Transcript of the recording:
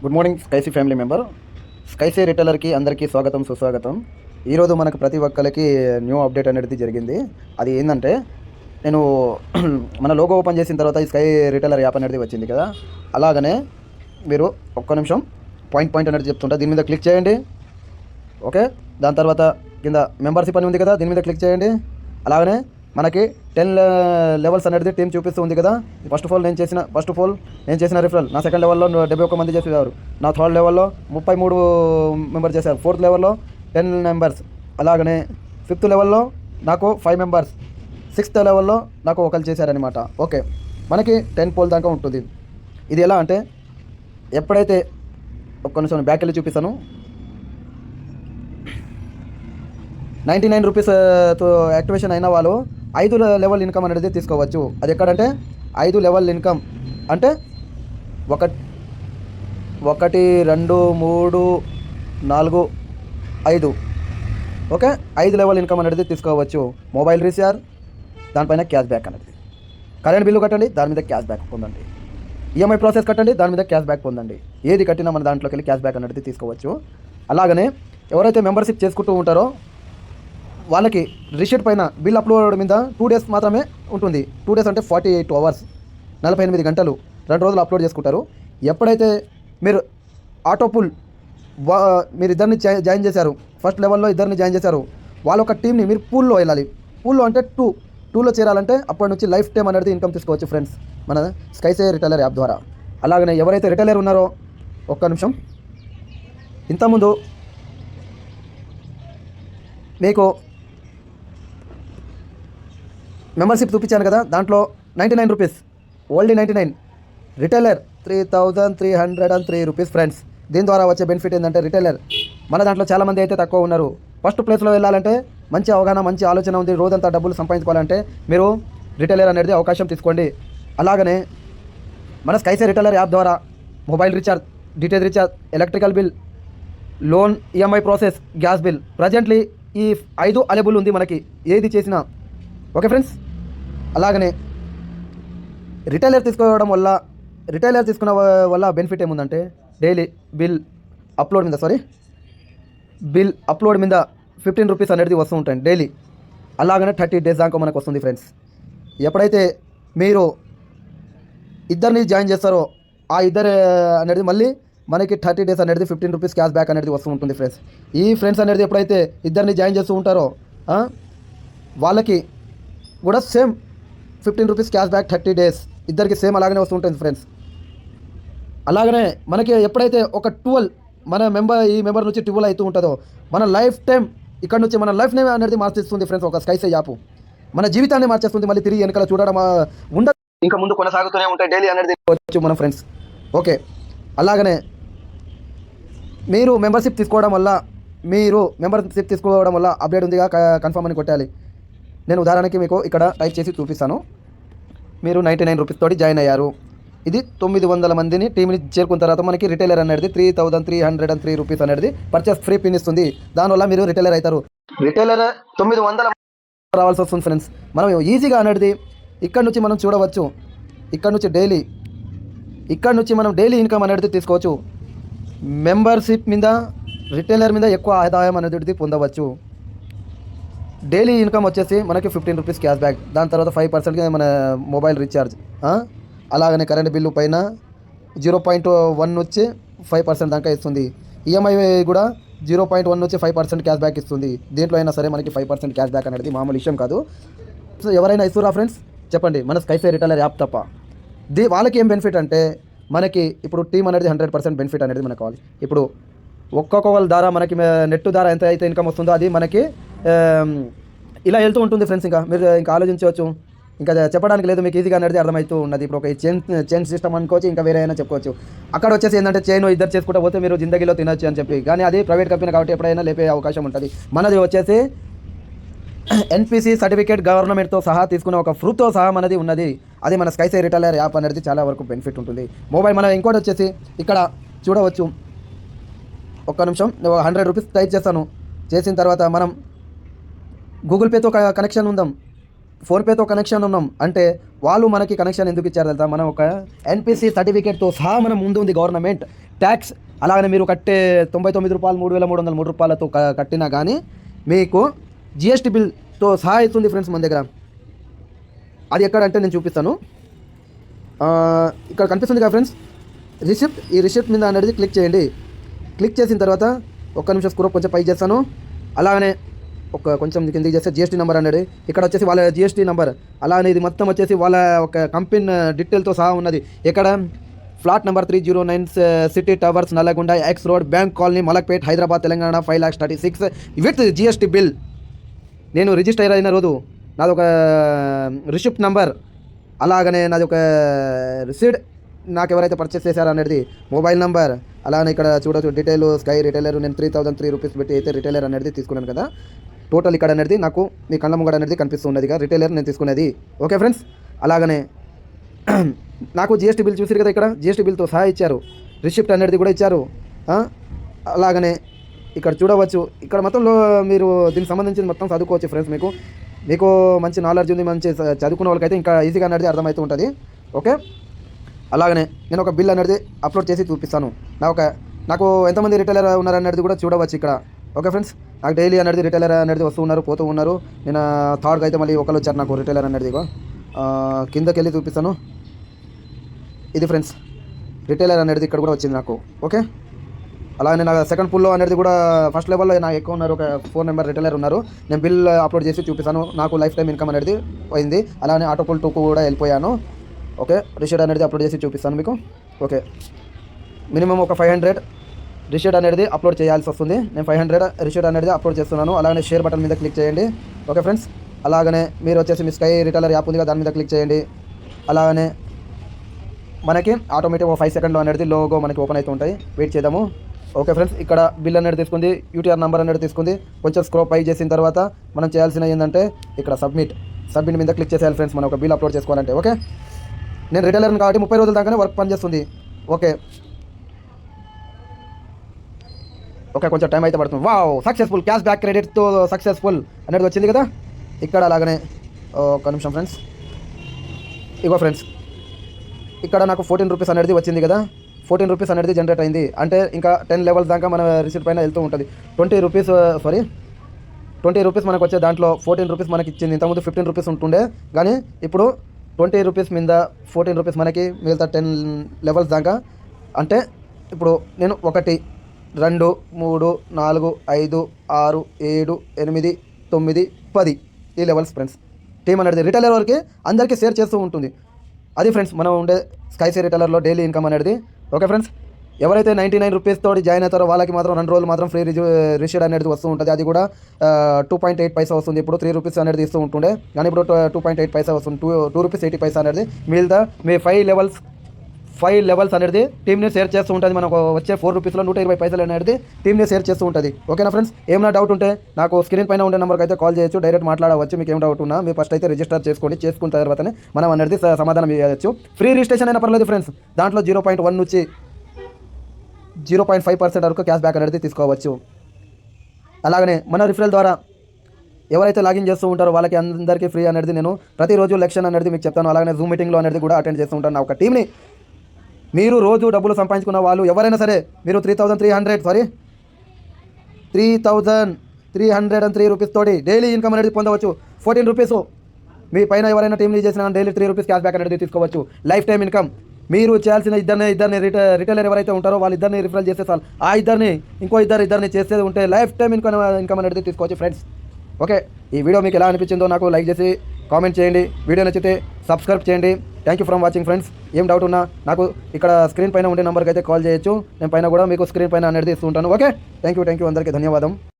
Good morning స్కైసీ family member. స్కైసీ రిటైలర్కి అందరికీ స్వాగతం సుస్వాగతం. ఈరోజు మనకు ప్రతి ఒక్కరికి న్యూ అప్డేట్ అనేది జరిగింది. అది ఏంటంటే నేను మన లోగో ఓపెన్ చేసిన తర్వాత ఈ స్కై రిటైలర్ యాప్ అనేది వచ్చింది కదా. అలాగనే మీరు ఒక్క నిమిషం పాయింట్ పాయింట్ అనేది చెప్తుంటా. దీని మీద క్లిక్ చేయండి. ఓకే? దాని తర్వాత కింద మెంబర్షిప్ అని ఉంది కదా దీని మీద క్లిక్ చేయండి. అలాగనే మనకి టెన్ లెవెల్స్ అనేది టీం చూపిస్తూ ఉంది కదా. ఫస్ట్ ఆఫ్ ఆల్ నేను చేసిన ఫస్ట్ ఆఫ్ ఆల్ నేను చేసిన రిఫరల్ నా సెకండ్ లెవెల్లో డెబ్బై ఒక్క మంది చేసేవారు. నా థర్డ్ లెవెల్లో ముప్పై మూడు మెంబర్ చేశారు. ఫోర్త్ లెవెల్లో టెన్ మెంబర్స్ అలాగనే ఫిఫ్త్ లెవెల్లో నాకు ఫైవ్ మెంబర్స్ సిక్స్త్ లెవెల్లో నాకు ఒకరు చేశారనమాట ఓకే మనకి టెన్ పోల్ దాకా ఉంటుంది. ఇది ఎలా అంటే ఎప్పుడైతే ఒక్క నిమిషం బ్యాక్ వెళ్ళి చూపిస్తాను. నైంటీ నైన్ రూపీస్తో యాక్టివేషన్ అయిన వాళ్ళు ఐదు లెవెల్ ఇన్కమ్ అనేది తీసుకోవచ్చు. అది ఎక్కడంటే ఐదు లెవెల్ ఇన్కమ్. అంటే ఒక ఒకటి రెండు మూడు నాలుగు ఐదు. ఓకే? ఐదు లెవెల్ ఇన్కమ్ అనేది తీసుకోవచ్చు. మొబైల్ రీఛార్జ్ దానిపైన క్యాష్ బ్యాక్ అనేది. కరెంట్ బిల్లు కట్టండి దాని మీద క్యాష్ బ్యాక్ పొందండి. ఈఎంఐ ప్రాసెస్ కట్టండి దాని మీద క్యాష్ బ్యాక్ పొందండి. ఏది కట్టినా మన దాంట్లోకి వెళ్ళి క్యాష్ బ్యాక్ అనేది తీసుకోవచ్చు. అలాగనే ఎవరైతే మెంబర్షిప్ చేసుకుంటూ ఉంటారో వాళ్ళకి రిషీట్ పైన బిల్ అప్లోడ్ మీద టూ డేస్ మాత్రమే ఉంటుంది. టూ డేస్ అంటే ఫార్టీ ఎయిట్ అవర్స్ నలభై ఎనిమిది గంటలు రెండు రోజులు అప్లోడ్ చేసుకుంటారు. ఎప్పుడైతే మీరు ఆటో పుల్ వా మీరు ఇద్దరిని జాయిన్ చేశారు ఫస్ట్ లెవెల్లో ఇద్దరిని జాయిన్ చేశారు వాళ్ళ ఒక టీంని మీరు పూల్లో వెళ్ళాలి. పూల్లో అంటే టూ టూలో చేరాలంటే అప్పటి నుంచి లైఫ్ టైం అనేది ఇన్కమ్ తీసుకోవచ్చు ఫ్రెండ్స్ మన స్కైసే రిటైలర్ యాప్ ద్వారా. అలాగనే ఎవరైతే రిటైలర్ ఉన్నారో ఒక్క నిమిషం. ఇంతకుముందు మీకు మెంబర్షిప్ చూపించాను కదా దాంట్లో ninety nine rupees oldie ninety nine retailer three thousand three hundred and three rupees friends దీని ద్వారా వచ్చే బెనిఫిట్ ఏంటంటే రిటైలర్ మన దాంట్లో చాలామంది అయితే తక్కువ ఉన్నారు. ఫస్ట్ ప్లేస్లో వెళ్ళాలంటే మంచి అవగాహన మంచి ఆలోచన ఉంది. రోజంతా డబ్బులు సంపాదించుకోవాలంటే మీరు రిటైలర్ అనేది అవకాశం తీసుకోండి. అలాగనే మన స్కైసే రిటైలర్ యాప్ ద్వారా mobile recharge detail recharge electrical bill loan EMI process gas bill presently ఈ ఐదు అవైలబుల్ ఉంది మనకి. ఏది చేసినా. ఓకే ఫ్రెండ్స్ అలాగనే రిటైలర్ తీసుకోవడం వల్ల రిటైలర్ తీసుకున్న వల్ల బెనిఫిట్ ఏముందంటే డైలీ బిల్ అప్లోడ్ మీద సారీ బిల్ అప్లోడ్ మీద ఫిఫ్టీన్ రూపీస్ అనేది వస్తూ ఉంటాయి డైలీ. అలాగనే థర్టీ డేస్ దాకా మనకు వస్తుంది ఫ్రెండ్స్. ఎప్పుడైతే మీరు ఇద్దరిని జాయిన్ చేస్తారో ఆ ఇద్దరు అనేది మళ్ళీ మనకి థర్టీ డేస్ అనేది ఫిఫ్టీన్ రూపీస్ క్యాష్ బ్యాక్ అనేది వస్తూ ఉంటుంది ఫ్రెండ్స్. ఈ ఫ్రెండ్స్ అనేది ఎప్పుడైతే ఇద్దరిని జాయిన్ చేస్తూ ఉంటారో వాళ్ళకి కూడా same fifteen rupees cash back thirty days. ఇద్దరికి సేమ్ అలాగనే వస్తూ ఉంటుంది ఫ్రెండ్స్. అలాగనే మనకి ఎప్పుడైతే ఒక ట్వెల్వ్ మన మెంబర్ ఈ మెంబర్ నుంచి ట్వెల్వ్ అవుతూ ఉంటుందో మన లైఫ్ టైం ఇక్కడ నుంచి మన లైఫ్ నేమ్ అనేది మార్చేస్తుంది ఫ్రెండ్స్ ఒక స్కైసే యాప్ మన జీవితాన్ని మార్చేస్తుంది మళ్ళీ తిరిగి వెనకాల చూడడం ఆ, ఉండదు ఇంకా ముందు కొనసాగుతూనే ఉంటాయి డైలీ అనేది వచ్చు మన ఫ్రెండ్స్. ఓకే. అలాగనే మీరు మెంబర్షిప్ తీసుకోవడం వల్ల మీరు మెంబర్షిప్ తీసుకోవడం వల్ల అప్డేట్ ఉందిగా కన్ఫర్మ్ అని కొట్టాలి నేను ఉదాహరణకి మీకు ఇక్కడ టైప్ చేసి చూపిస్తాను. మీరు నైంటీ నైన్ రూపీస్ తోటి జాయిన్ అయ్యారు. ఇది తొమ్మిది వందల మందిని టీంని చేరుకున్న తర్వాత మనకి రిటైలర్ అనేది three thousand three hundred and three rupees అనేది పర్చేస్ ఫ్రీ పిన్ ఇస్తుంది. దానివల్ల మీరు రిటైలర్ అవుతారు. రిటైలర్ తొమ్మిది వందల రావాల్సి వస్తుంది ఫ్రెండ్స్ మనం ఈజీగా అనేది ఇక్కడ నుంచి మనం చూడవచ్చు. ఇక్కడ నుంచి డైలీ ఇక్కడ నుంచి మనం డైలీ ఇన్కమ్ అనేది తీసుకోవచ్చు. మెంబర్షిప్ మీద రిటైలర్ మీద ఎక్కువ ఆదాయం అనేది పొందవచ్చు. డైలీ ఇన్కమ్ వచ్చేసి మనకి ఫిఫ్టీన్ రూపీస్ క్యాష్ బ్యాక్. దాని తర్వాత ఫైవ్ పర్సెంట్గా మన మొబైల్ రీఛార్జ్. అలాగనే కరెంట్ బిల్లు పైన జీరో పాయింట్ వన్ వచ్చి ఫైవ్ పర్సెంట్ దాకా ఇస్తుంది. ఈఎంఐ కూడా జీరో పాయింట్ వన్ వచ్చి ఫైవ్ పర్సెంట్ క్యాష్ బ్యాక్ ఇస్తుంది. దీంట్లో అయినా సరే మనకి ఫైవ్ పర్సెంట్ క్యాష్ బ్యాక్ అనేది మామూలు విషయం కాదు. సో ఎవరైనా ఇస్తురా ఫ్రెండ్స్? చెప్పండి. మన స్కైసే రిటైలర్ యాప్ తప్ప. దీ వాళ్ళకి ఏం బెనిఫిట్ అంటే మనకి ఇప్పుడు టీమ్ అనేది హండ్రెడ్ పర్సెంట్ బెనిఫిట్ అనేది మనకు కావాలి. ఇప్పుడు ఒక్కొక్క వాళ్ళ ద్వారా మనకి నెట్ ద్వారా ఎంత అయితే ఇన్కమ్ వస్తుందో అది మనకి ఇలా వెళ్తూ ఉంటుంది ఫ్రెండ్స్ ఇంకా. మీరు ఇంకా ఆలోచించవచ్చు. ఇంకా చెప్పడానికి లేదు మీకు ఈజీగా అనేది అర్థమవుతూ ఉన్నది. ఇప్పుడు ఒక చైన్ చైన్ సిస్టమ్ అనుకోవచ్చు ఇంకా వేరే అయినా చెప్పుకోవచ్చు. అక్కడ వచ్చేసి ఏంటంటే చైన్ ఇద్దరు చేసుకుంటా పోతే మీరు జిందగీలో తినొచ్చు అని చెప్పి. కానీ అది ప్రైవేట్ కంపెనీ కాబట్టి ఎప్పుడైనా లేపే అవకాశం ఉంటుంది. మనది వచ్చేసి ఎన్పిసి సర్టిఫికేట్ గవర్నమెంట్తో సహా తీసుకున్న ఒక ప్రూఫ్తో సహా మనది ఉన్నది. అది మన స్కైసే రిటైలర్ యాప్ అనేది చాలా వరకు బెనిఫిట్ ఉంటుంది. మొబైల్ మన ఇంకోటి వచ్చేసి ఇక్కడ చూడవచ్చు. ఒక్క నిమిషం. హండ్రెడ్ రూపీస్ టైప్ చేస్తాను. చేసిన తర్వాత మనం గూగుల్ పేతో కనెక్షన్ ఉందాం. ఫోన్పేతో కనెక్షన్ ఉన్నాం. అంటే వాళ్ళు మనకి కనెక్షన్ ఎందుకు ఇచ్చారు తెలుసా? మనం ఒక ఎన్పిసి సర్టిఫికేట్తో సహా మనం ముందు ఉంది గవర్నమెంట్ ట్యాక్స్ అలాగనే మీరు కట్టే తొంభై తొమ్మిది రూపాయలు మూడు వేల మూడు వందల మూడు రూపాయలతో కట్టినా కానీ మీకు జిఎస్టీ బిల్తో సహా అవుతుంది ఫ్రెండ్స్ మన దగ్గర. అది ఎక్కడంటే నేను చూపిస్తాను. ఇక్కడ కనిపిస్తుంది కదా ఫ్రెండ్స్ రిసిప్ట్ ఈ రిసిప్ట్ మీద అనేది క్లిక్ చేయండి. క్లిక్ చేసిన తర్వాత ఒక్క నిమిషం స్క్రోప్ కొంచెం పై చేస్తాను. అలాగనే ఒక కొంచెం కిందకి చేస్తే జిఎస్టీ నెంబర్ అనేది ఇక్కడ వచ్చేసి వాళ్ళ జిఎస్టీ నెంబర్ అలానే ఇది మొత్తం వచ్చేసి వాళ్ళ ఒక కంపెనీ డీటెయిల్తో సహా ఉన్నది. ఇక్కడ flat number three zero nine city towers Nalgonda X road bank colony Malakpet Hyderabad Telangana five lakhs thirty six with GST bill నేను రిజిస్టర్ అయిన రోజు నాది ఒక uh, రిసిప్ట్ నంబర్ అలాగనే నాది ఒక uh, రిసీడ్ నాకు ఎవరైతే పర్చేస్ చేశారో అనేది మొబైల్ నంబర్ అలానే ఇక్కడ చూడొచ్చు డీటెయిల్ స్కై రిటైలర్ నేను త్రీ థౌసండ్ త్రీ రూపీస్ పెట్టి అయితే రిటైలర్ అనేది తీసుకున్నాను కదా. టోటల్ ఇక్కడ అనేది నాకు మీ కళ్ళ ముంగడ అనేది కనిపిస్తున్నది రిటైలర్ నేను తీసుకునేది. ఓకే ఫ్రెండ్స్ అలాగనే నాకు జిఎస్టీ బిల్ చూసారు కదా ఇక్కడ జిఎస్టీ బిల్తో సహా ఇచ్చారు. రిసిప్ట్ అనేది కూడా ఇచ్చారు. అలాగనే ఇక్కడ చూడవచ్చు ఇక్కడ మొత్తంలో మీరు దీనికి సంబంధించి మొత్తం చదువుకోవచ్చు ఫ్రెండ్స్ మీకు. మీకు మంచి నాలెడ్జ్ ఉంది మంచి చదువుకున్న వాళ్ళకైతే ఇంకా ఈజీగా అనేది అర్థమవుతూ ఉంటుంది. ఓకే అలాగనే నేను ఒక బిల్ అనేది అప్లోడ్ చేసి చూపిస్తాను. నా ఒక నాకు ఎంతమంది రిటైలర్ ఉన్నారనేది కూడా చూడవచ్చు ఇక్కడ. Okay friends? నాకు డైలీ అనేది రిటైలర్ అనేది వస్తూ ఉన్నారు పోతూ ఉన్నారు. నేను థర్డ్కి అయితే మళ్ళీ ఒకళ్ళు వచ్చారు నాకు రిటైలర్ అనేది కిందకి వెళ్ళి చూపిస్తాను. ఇది ఫ్రెండ్స్. రిటైలర్ అనేది ఇక్కడ కూడా వచ్చింది నాకు. ఓకే? అలాగే నా సెకండ్ పుల్లో అనేది కూడా ఫస్ట్ లెవెల్లో నాకు ఎక్కువ ఉన్నారు ఒక ఫోర్ నెంబర్ రిటైలర్ ఉన్నారు. నేను బిల్ అప్లోడ్ చేసి చూపిస్తాను. నాకు లైఫ్ టైం ఇన్కమ్ అనేది పోయింది. అలానే ఆటో పుల్ టూకు కూడా వెళ్ళిపోయాను. ఓకే రిషీడ్ అనేది అప్లోడ్ చేసి చూపిస్తాను మీకు. ఓకే. మినిమం ఒక ఫైవ్ హండ్రెడ్ రిషీడ్ అనేది అప్లోడ్ చేయాల్సి వస్తుంది. నేను ఫైవ్ హండ్రెడ్ రిషీడ్ అనేది అప్లోడ్ చేస్తున్నాను. అలాగే షేర్ బటన్ మీద క్లిక్ చేయండి. ఓకే ఫ్రెండ్స్ అలాగనే మీరు వచ్చేసి మీ స్కై రిటైలర్ యాప్ ఉంది కదా దాని మీద క్లిక్ చేయండి. అలాగనే మనకి ఆటోమేటిక్ ఒక ఫైవ్ సెకండ్ అనేది లోగో మనకి ఓపెన్ అవుతూ ఉంటాయి. వెయిట్ చేద్దాము. ఓకే ఫ్రెండ్స్ ఇక్కడ బిల్ అనేది తీసుకుంది యూటీఆర్ నెంబర్ అనేది తీసుకుంది. కొంచెం స్క్రోప్ పై చేసిన తర్వాత మనం చేయాల్సిన ఏంటంటే ఇక్కడ సబ్మిట్ సబ్మిట్ మీద క్లిక్ చేసేయాలి ఫ్రెండ్స్ మనం ఒక బిల్ అప్లోడ్ చేసుకోవాలంటే ఓకే? నేను రిటైలర్ని కాబట్టి ముప్పై రోజుల దాకానే వర్క్ పనిచేస్తుంది. ఓకే. ఓకే కొంచెం టైం అయితే పడుతుంది. Wow successful. క్యాష్ బ్యాక్ క్రెడిట్తో సక్సెస్ఫుల్ అనేది వచ్చింది కదా? ఇక్కడ అలాగనే ఒక నిమిషం ఫ్రెండ్స్. ఇగో ఫ్రెండ్స్ ఇక్కడ నాకు ఫోర్టీన్ రూపీస్ అనేది వచ్చింది కదా? ఫోర్టీన్ రూపీస్ అనేది జనరేట్ అయింది. అంటే ఇంకా టెన్ లెవెల్స్ దాకా మన రిసీట్ పైన వెళ్తూ ఉంటుంది. Twenty rupees sorry twenty rupees మనకు వచ్చే దాంట్లో ఫోర్టీన్ రూపీస్ మనకి ఇచ్చింది ఇంతకుముందు ఫిఫ్టీన్ రూపీస్ ఉంటుండే. కానీ ఇప్పుడు ట్వంటీ రూపీస్ మీద ఫోర్టీన్ రూపీస్ మనకి మిగతా టెన్ లెవెల్స్ దాకా. అంటే ఇప్పుడు నేను ఒకటి రెండు మూడు నాలుగు ఐదు ఆరు ఏడు ఎనిమిది తొమ్మిది పది ఈ లెవెల్స్ ఫ్రెండ్స్. టీమ్ అనేది రిటైలర్ వరకు అందరికీ షేర్ చేస్తూ ఉంటుంది. అది ఫ్రెండ్స్ మనం ఉండే స్కైసీ రిటైలర్లో డైలీ ఇన్కమ్ అనేది. ఓకే ఫ్రెండ్స్ ఎవరైతే నైంటీ నైన్ రూపీస్ తోటి జాయిన్ అవుతారో వాళ్ళకి మాత్రం రెండు రోజులు మాత్రం ఫ్రీ రిజి రిషీడ్ అనేది వస్తూ ఉంటుంది. అది కూడా టూ పాయింట్ ఎయిట్ పైసా వస్తుంది. ఇప్పుడు త్రీ రూపీస్ అనేది ఇస్తూ ఉంటుండే. కానీ ఇప్పుడు టూ పాయింట్ ఎయిట్ పైసా వస్తుంది. Two two rupees eighty paisa అనేది మిగతా మీ ఫైవ్ లెవెల్స్ ఫైవ్ లెవెల్స్ అనేది టీమ్ని షేర్ చేస్తూ ఉంటుంది. మనకు వచ్చే ఫోర్ రూపీస్లో నూట ఇరవై పైసలు అనేది టీమ్ని షేర్ చేస్తూ ఉంటుంది. ఓకేనా ఫ్రెండ్స్ ఏమైనా డౌట్ ఉంటే నాకు స్క్రీన్ పైన ఉండే నెంబర్కి అయితే కాల్ చేయొచ్చు. డైరెక్ట్ మాట్లాడవచ్చు. మీకు ఏం డౌట్ ఉన్నా మీరు ఫస్ట్ అయితే రిజిస్టర్ చేసుకోండి. చేసుకున్న తర్వాతనే మనం అనేది సమాధానం ఇవ్వచ్చు ఫ్రీ రిజిస్ట్రేషన్ అయినా పర్లేదు ఫ్రెండ్స్ దాంట్లో జీరో పాయింట్ వన్ నుంచి జీరో పాయింట్ ఫైవ్ పర్సెంట్ వరకు క్యాష్ బ్యాక్ అనేది తీసుకోవచ్చు. అలాగనే మన రిఫరల్ ద్వారా ఎవరైతే లాగిన్ చేస్తూ ఉంటారో వాళ్ళకి అందరికీ ఫ్రీ అనేది నేను ప్రతిరోజు లెక్షన్ అనేది మీకు చెప్తాను. అలాగే జూమ్ మీటింగ్లో అనేది కూడా అటెండ్ చేస్తూ ఉంటాను. నా ఒక టీమ్ని మీరు రోజు డబ్బులు సంపాదించుకున్న వాళ్ళు ఎవరైనా సరే మీరు three thousand three hundred sorry three thousand three hundred and three rupees తోటి డైలీ ఇన్కమ్ అనేది పొందవచ్చు. ఫోర్టీన్ రూపీస్ మీ పైన ఎవరైనా టీమ్ని చేసిన daily three rupees cash back అనేది తీసుకోవచ్చు. లైఫ్ టైం ఇన్కమ్ మీరు చేయాల్సిన ఇద్దరిని ఇద్దరిని రిట రిటైలర్ ఎవరైతే ఉంటారో వాళ్ళ ఇద్దరిని రిఫరల్ చేస్తే చాలు. ఆ ఇద్దరిని ఇంకో ఇద్దరు ఇద్దరిని చేసేది ఉంటే లైఫ్ టైం ఇన్కమ్ ఇన్కమ్ అనేది తీసుకోవచ్చు ఫ్రెండ్స్ ఓకే ఈ వీడియో మీకు ఎలా అనిపించిందో నాకు లైక్ చేసి కామెంట్ చేయండి. వీడియో నచ్చితే సబ్స్క్రైబ్ చేయండి. Thank you from watching friends ఏం డౌట్ ఉన్నా నాకు ఇక్కడ స్క్రీన్ పైన ఉండే నెంబర్కి అయితే కాల్ చేయొచ్చు. నేను పైన కూడా మీకు స్క్రీన్ పైన అనేది ఇస్తుంటాను okay thank you thank you అందరికీ ధన్యవాదం.